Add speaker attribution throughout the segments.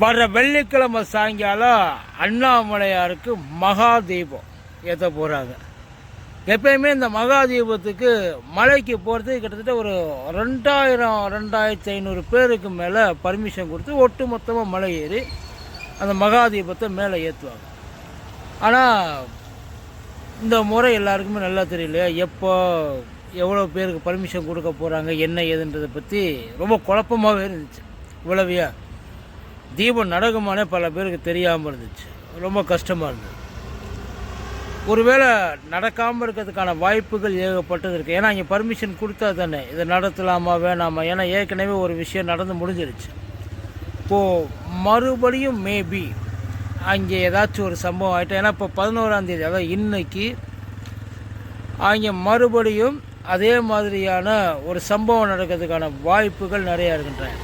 Speaker 1: வர்ற வெள்ளிக்கிழமை சாயங்காலம் அண்ணாமலையாருக்கு மகா தீபம் ஏற்ற போகிறாங்க எப்பயுமே இந்த மகா தீபத்துக்கு மலைக்கு போகிறதுக்கு கிட்டத்தட்ட ஒரு ரெண்டாயிரம் ரெண்டாயிரத்தி ஐநூறு பேருக்கு மேலே பர்மிஷன் கொடுத்து ஒட்டு மொத்தமாக மலை ஏறி அந்த மகா தீபத்தை மேலே ஏற்றுவாங்க ஆனால் இந்த முறை எல்லாருக்குமே நல்லா தெரியலையா? எப்போ எவ்வளோ பேருக்கு பர்மிஷன் கொடுக்க போகிறாங்க என்ன ஏதுன்றதை பற்றி ரொம்ப குழப்பமாகவே இருந்துச்சு. இவ்வளவியா தீபம் நடக்குமானே பல பேருக்கு தெரியாமல் இருந்துச்சு. ரொம்ப கஷ்டமாக இருந்தது. ஒருவேளை நடக்காமல் இருக்கிறதுக்கான வாய்ப்புகள் ஏகப்பட்டது இருக்குது ஏன்னா இங்கே பர்மிஷன் கொடுத்தா தானே இதை நடத்தலாமா வேணாமா? ஏன்னா ஏற்கனவே ஒரு விஷயம் நடந்து முடிஞ்சிருச்சு. இப்போது மறுபடியும் மேபி அங்கே ஏதாச்சும் ஒரு சம்பவம் ஆகிட்டோம் ஏன்னா இப்போ பதினோராந்தேதி அதாவது இன்னைக்கு அங்கே மறுபடியும் அதே மாதிரியான ஒரு சம்பவம் நடக்கிறதுக்கான வாய்ப்புகள் நிறையா இருக்கின்றன.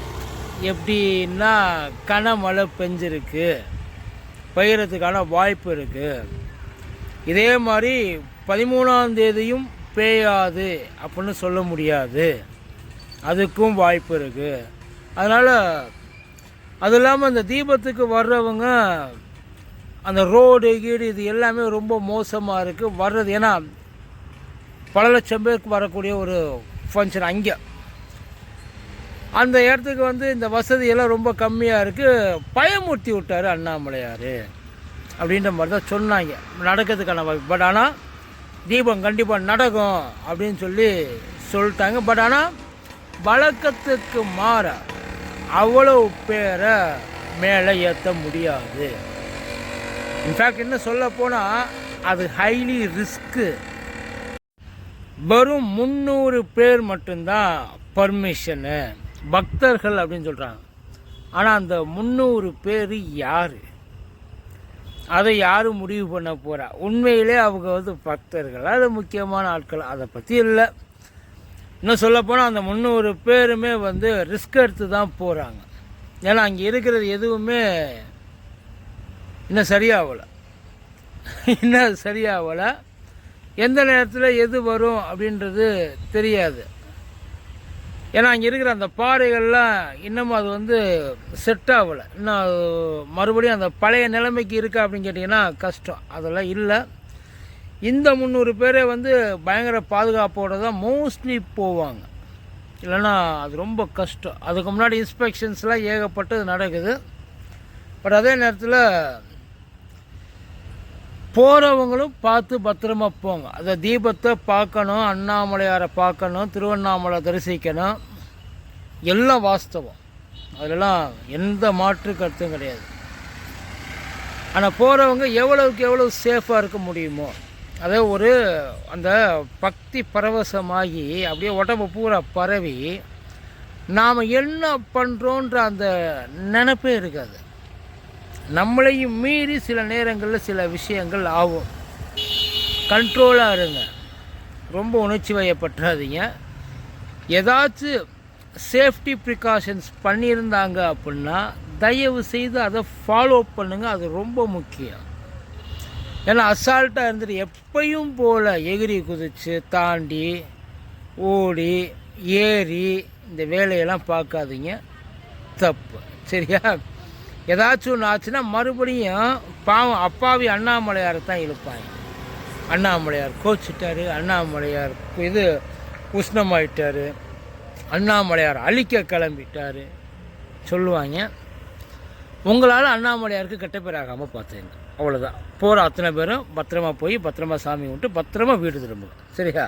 Speaker 1: எப்படின்னா கனமழை பெஞ்சிருக்கு. பெய்கிறதுக்கான வாய்ப்பு இருக்குது இதே மாதிரி பதிமூணாம் தேதியும் பெய்யாது அப்படின்னு சொல்ல முடியாது. அதுக்கும் வாய்ப்பு இருக்குது அதனால் அது இல்லாமல் அந்த தீபத்துக்கு வர்றவங்க அந்த ரோடு கீடு இது எல்லாமே ரொம்ப மோசமாக இருக்குது வர்றது ஏன்னா பல லட்சம் பேருக்கு வரக்கூடிய ஒரு ஃபங்க்ஷன் அங்கே. அந்த இடத்துக்கு வந்து இந்த வசதியெல்லாம் ரொம்ப கம்மியாக இருக்குது பயமுறுத்தி விட்டார் அண்ணாமலையார். அப்படின்ற மாதிரி தான் சொன்னாங்க. நடக்கிறதுக்கான வாய்ப்பு. பட் ஆனால் தீபம் கண்டிப்பாக நடக்கும் அப்படின்னு சொல்லி சொல்லிட்டாங்க. பட் ஆனால் வழக்கத்துக்கு மாற அவ்வளவு பேரை மேலே ஏற்ற முடியாது. இன்ஃபேக்ட் என்ன சொல்ல போனால் அது ஹைலி ரிஸ்க்கு வெறும் முந்நூறு பேர் மட்டும்தான் பர்மிஷனு பக்தர்கள் அப்படின்னு சொல்கிறாங்க ஆனால் அந்த முந்நூறு பேர் யார்? அதை யாரும் முடிவு பண்ண போகிறா உண்மையிலே அவங்க வந்து பக்தர்கள். அது முக்கியமான ஆட்கள். அதை பற்றி இல்லை. இன்னும் சொல்லப்போனால் அந்த முந்நூறு பேருமே வந்து ரிஸ்க் எடுத்து தான் போகிறாங்க ஏன்னா அங்கே இருக்கிறது எதுவுமே இன்னும் சரியாகலை. இன்னும் சரியாகலை. எந்த நேரத்தில் எது வரும் அப்படின்றது தெரியாது. ஏன்னா அங்கே இருக்கிற அந்த பாறைகள்லாம் இன்னமும் அது வந்து செட் ஆகலை. இன்னும் அது மறுபடியும் அந்த பழைய நிலைமைக்கு இருக்கா அப்படின்னு கேட்டிங்கன்னா கஷ்டம். அதெல்லாம் இல்லை. இந்த முந்நூறு பேரே வந்து பயங்கர பாதுகாப்போடு தான் மோஸ்ட்லி போவாங்க. இல்லைன்னா அது ரொம்ப கஷ்டம். அதுக்கு முன்னாடி இன்ஸ்பெக்ஷன்ஸ்லாம் ஏகப்பட்டது நடக்குது. பட் அதே நேரத்தில் போகிறவங்களும் பார்த்து பத்திரமா போங்க. அந்த தீபத்தை பார்க்கணும் அண்ணாமலையாரை பார்க்கணும் திருவண்ணாமலை தரிசிக்கணும். எல்லாம் வாஸ்தவம். அதெல்லாம் எந்த மாற்று கருத்தும் கிடையாது. ஆனால் போகிறவங்க எவ்வளவுக்கு எவ்வளவு சேஃபாக இருக்க முடியுமோ அதே ஒரு அந்த பக்தி பரவசமாகி அப்படியே உடம்பு பூரா பரவி நாம் என்ன பண்ணுறோன்ற அந்த நினப்பே இருக்காது. நம்மளையும் மீறி சில நேரங்களில் சில விஷயங்கள் ஆகும். கண்ட்ரோலாக இருங்க. ரொம்ப உணர்ச்சி வயப்பட்டுறாதீங்க ஏதாச்சும் சேஃப்டி ப்ரிகாஷன்ஸ் பண்ணியிருந்தாங்க அப்படின்னா தயவு செய்து அதை ஃபாலோ பண்ணுங்கள் அது ரொம்ப முக்கியம். ஏன்னா அசால்ட்டாக இருந்துட்டு எப்பையும் போல் எகிரி குதித்து தாண்டி ஓடி ஏறி இந்த வேலையெல்லாம் பார்க்காதீங்க. தப்பு. சரியா? ஏதாச்சும் ஒன்று ஆச்சுன்னா மறுபடியும் பாவம் அப்பாவி அண்ணாமலையார் தான் இழுப்பாங்க. அண்ணாமலையார் கோச்சிட்டார் அண்ணாமலையார் இது உஷ்ணமாயிட்டார் அண்ணாமலையார் அழிக்க கிளம்பிட்டாரு சொல்லுவாங்க. உங்களால் அண்ணாமலையாருக்கு கெட்ட பேர் ஆகாமல் பார்த்துங்க அவ்வளோதான் போகிற அத்தனை பேரும் பத்திரமா போய் பத்திரமா சாமி விட்டு பத்திரமா வீடு திரும்புங்க. சரியா?